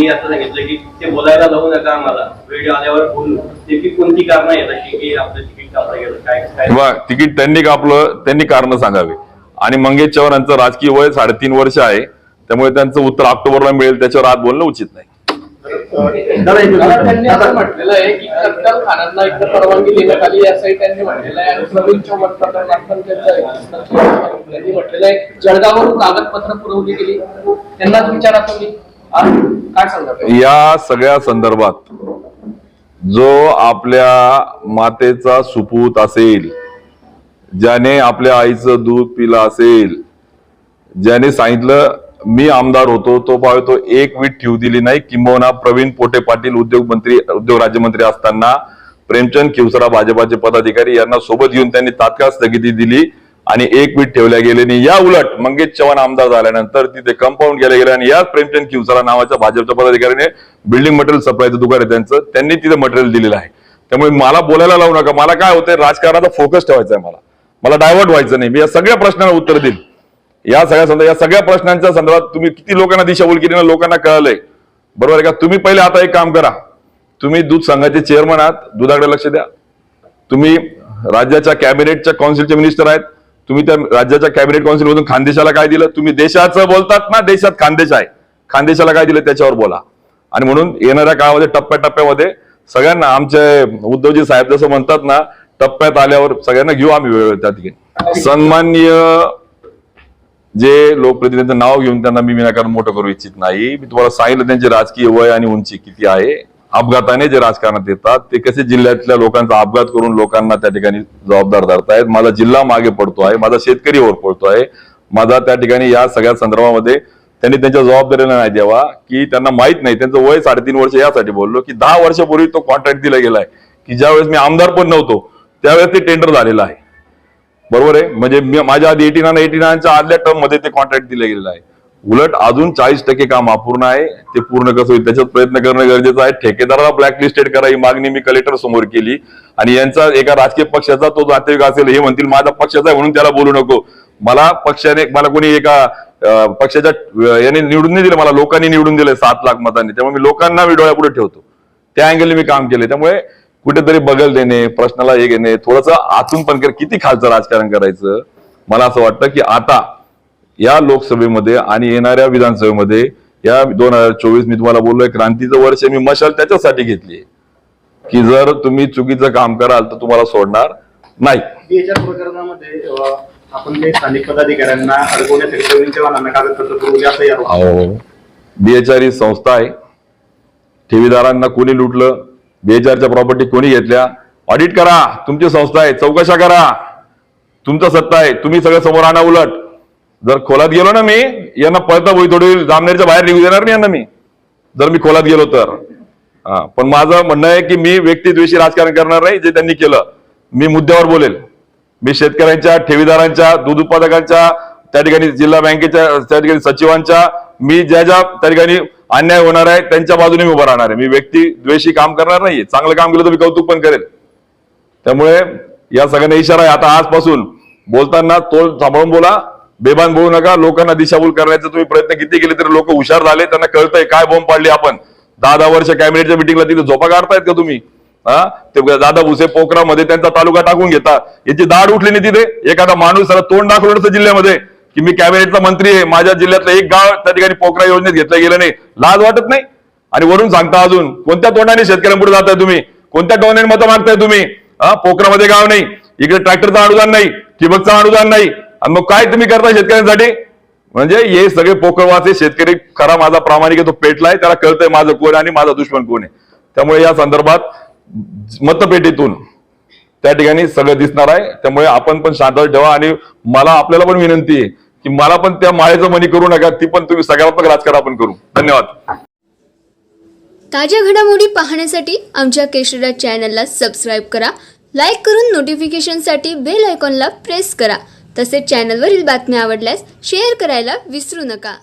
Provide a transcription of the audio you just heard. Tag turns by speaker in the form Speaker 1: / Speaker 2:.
Speaker 1: त्यांनी असं सांगितलं की ते बोलायला लावू नका आम्हाला. वेळ आल्यावर बोलू. नेमकी कोणती कारणं आहेत अशी की आपलं तिकीट कापलं गेलं काय काय
Speaker 2: किंवा तिकीट त्यांनी कापलं त्यांनी कारण सांगावे. आणि मंगेश चव्हाण यांचं राजकीय वय साडेतीन वर्ष आहे. त्यामुळे त्यांचं उत्तर ऑक्टोबरला मिळेल त्याच्यावर आज बोलणं उचित नाही.
Speaker 1: दादा, एक
Speaker 3: मला त्यांनी
Speaker 1: मिनिट.
Speaker 3: असं म्हटलेलं आहे की कट्टर खानांना एकदा परवानगी देण्यात आली असंही त्यांनी म्हटलेलं आहे. आणि प्रवीण चव्हाण प्रकरणात पण त्यांचं आहे. त्यांनी म्हटलेलं आहे जळगाववरून कागदपत्र पुरवली गेली. त्यांनाच विचारा तुम्ही? काय
Speaker 2: या सगळ्या संदर्भात जो आपल्या मातेचा सुपूत असेल ज्याने आपल्या आईचं दूध पिलं असेल ज्याने सांगितलं मी आमदार होतो तो पावे तो एक वीट ठेवू दिली नाही. किंबहुना प्रवीण पोटे पाटील उद्योग मंत्री उद्योग राज्यमंत्री असताना प्रेमचंद खिवसरा भाजपाचे पदाधिकारी यांना सोबत घेऊन त्यांनी तात्काळ स्थगिती दिली. आणि एक वीट ठेवल्या गेले या उलट मंगेश चव्हाण आमदार झाल्यानंतर तिथे कंपाऊंड केल्या गेले आणि याच प्रेमचंद किवसाला नावाच्या भाजपच्या पदाधिकाऱ्याने बिल्डिंग मटेरियल सप्लायचं दुकान आहे त्यांचं. त्यांनी तिथे मटेरियल दिलेलं आहे. त्यामुळे मला बोलायला लावू नका. मला काय होतंय राजकारणाचा फोकस ठेवायचा आहे मला. मला डायव्हर्ट व्हायचं नाही. मी या सगळ्या प्रश्नांना उत्तर देईल या सगळ्या संदर्भात या सगळ्या प्रश्नांच्या संदर्भात तुम्ही किती लोकांना दिशाभूल केली ना लोकांना कळलंय. बरोबर आहे का? तुम्ही पहिले आता एक काम करा. तुम्ही दूध संघाचे चेअरमन आहात. दुधाकडे लक्ष द्या. तुम्ही राज्याच्या कॅबिनेटच्या काउन्सिलचे मिनिस्टर आहेत. तुम्ही त्या राज्याच्या कॅबिनेट काउन्सिलमधून खानदेशाला काय दिलं? तुम्ही देशाचं बोलतात ना देशात खानदेश आहे. खानदेशाला काय दिलं? त्याच्यावर बोला. आणि म्हणून येणाऱ्या काळामध्ये टप्प्याटप्प्यामध्ये सगळ्यांना आमचे उद्धवजी साहेब जसं म्हणतात ना टप्प्यात आल्यावर सगळ्यांना घेऊ आम्ही वेळ त्या ठिकाणी. सन्मान्य जे लोकप्रतिनिधींचं नाव घेऊन त्यांना मी विनाकारण मोठं करू इच्छित नाही. मी तुम्हाला सांगितलं त्यांचे राजकीय वय आणि उंची किती आहे? अपघाताने जे राजकारणात येतात ते कसे जिल्ह्यातल्या लोकांचा अपघात करून लोकांना त्या ठिकाणी जबाबदार धरतायत? माझा जिल्हा मागे पडतो आहे माझा शेतकरी वर पडतो आहे. माझा त्या ठिकाणी या सगळ्या संदर्भामध्ये त्यांनी त्यांच्या जबाबदारीला नाही द्यावा की त्यांना माहीत नाही त्यांचं वय साडेतीन वर्ष यासाठी बोललो की दहा वर्षापूर्वी तो कॉन्ट्रॅक्ट दिला गेलाय की ज्यावेळेस मी आमदार पण नव्हतो त्यावेळेस ते टेंडर झालेलं आहे. बरोबर आहे? म्हणजे माझ्या आधी एटी नाईन एटी नाईनच्या आदल्या टर्ममध्ये ते कॉन्ट्रॅक्ट दिलं गेलेलं आहे. उलट अजून चाळीस टक्के काम अपूर्ण आहे. ते पूर्ण कसं होईल त्याच्यात प्रयत्न करणं गरजेचं आहे. ठेकेदाराला ब्लॅकलिस्टेड करा. ही मागणी मी कलेक्टर समोर केली. आणि यांचा एका राजकीय पक्षाचा तो नातेवाईक असेल हे म्हणतील माझा पक्षाचा आहे म्हणून त्याला बोलू नको. मला पक्षाने मला कोणी एका पक्षाच्या याने निवडून नाही दिलं मला लोकांनी निवडून दिलं सात लाख मतांनी. त्यामुळे मी लोकांना मी डोळ्यापुढे ठेवतो. त्या अँगलने मी काम केले त्यामुळे कुठेतरी बगल देणे प्रश्नाला हे घेणे थोडंसं आतून पण किती खालचं राजकारण करायचं? मला असं वाटतं की आता या लोकसभेमध्ये आणि येणाऱ्या विधानसभेमध्ये या दोन हजार चोवीस मी तुम्हाला बोललोय क्रांतीचं वर्ष मी मशाल त्याच्यासाठी घेतली की जर तुम्ही चुकीचं काम कराल तर तुम्हाला सोडणार नाही.
Speaker 4: प्रकरणामध्ये आपण स्थानिक पदाधिकाऱ्यांना
Speaker 2: बीएचआर ही संस्था आहे. ठेवीदारांना कोणी लुटलं? बीएचआरच्या प्रॉपर्टी कोणी घेतल्या? ऑडिट करा. तुमची संस्था आहे. चौकशा करा. तुमचं सत्ता आहे. तुम्ही सगळं समोर आणा उलट. जर खोलात गेलो ना मी यांना पळता होई थोडी जामनेरच्या बाहेर निघू देणार नाही यांना मी. जर मी खोलात गेलो तर. हा पण माझं म्हणणं आहे की मी व्यक्तिद्वेषी राजकारण करणार नाही जे त्यांनी केलं. मी मुद्द्यावर बोलेल. मी शेतकऱ्यांच्या ठेवीदारांच्या दूध उत्पादकांच्या त्या ठिकाणी जिल्हा बँकेच्या त्या ठिकाणी सचिवांच्या मी ज्या ज्या त्या ठिकाणी अन्याय होणार आहे त्यांच्या बाजूने मी उभं राहणार आहे. मी व्यक्ती द्वेषी काम करणार नाही चांगलं काम केलं तर मी कौतुक पण करेल. त्यामुळे या सगळ्यांना इशारा आहे. आता आजपासून बोलताना तोल सांभाळून बोला. बेबान बोलू नका लोकांना दिशाभूल करण्याचा तुम्ही प्रयत्न किती केले तरी लोक हुशार झाले त्यांना कळतंय काय बॉम्ब पाडली आपण. दहा दहा वर्ष कॅबिनेटच्या मिटिंगला तिथे झोपा काढतायत का तुम्ही? हा? ते दादा भुसे पोखरामध्ये त्यांचा तालुका टाकून घेता. याची दाढ उठली नाही तिथे. एखादा माणूस त्याला तोंड दाखवलं जिल्ह्यामध्ये की मी कॅबिनेटचा मंत्री आहे माझ्या जिल्ह्यातलं एक गाव त्या ठिकाणी पोखरा योजनेत घेतलं गेलं नाही. लाज वाटत नाही? आणि वरून सांगता अजून कोणत्या तोंडाने शेतकऱ्यांपुढे जाताय तुम्ही? कोणत्या टोनाने मतं मागताय तुम्ही? हा पोखरामध्ये गाव नाही. इकडे ट्रॅक्टरचं अनुदान नाही ठिबकचं अनुदान नाही. आणि मग काय तुम्ही करताय शेतकऱ्यांसाठी? म्हणजे हे सगळे पोकळवाचे शेतकरी खरा माझा प्रामाणिक आहे तो पेटलाय त्याला कळतंय माझं कोण आणि माझा दुश्मन कोण आहे. त्यामुळे या संदर्भात मतपेटीतून त्या ठिकाणी सगळं दिसणार आहे. त्यामुळे आपण पण शांत ठेवा आणि मला आपल्याला पण विनंती आहे की मला पण त्या माळेचं मनी करू नका ती पण तुम्ही सकारात्मक राजकारण आपण करू. धन्यवाद.
Speaker 5: ताज्या घडामोडी पाहण्यासाठी आमच्या केशरीराज चॅनलला सबस्क्राईब करा. लाईक करून नोटिफिकेशनसाठी बेल आयकॉनला प्रेस करा. तसेच चॅनलवरील बातम्या आवडल्यास शेअर करायला विसरू नका.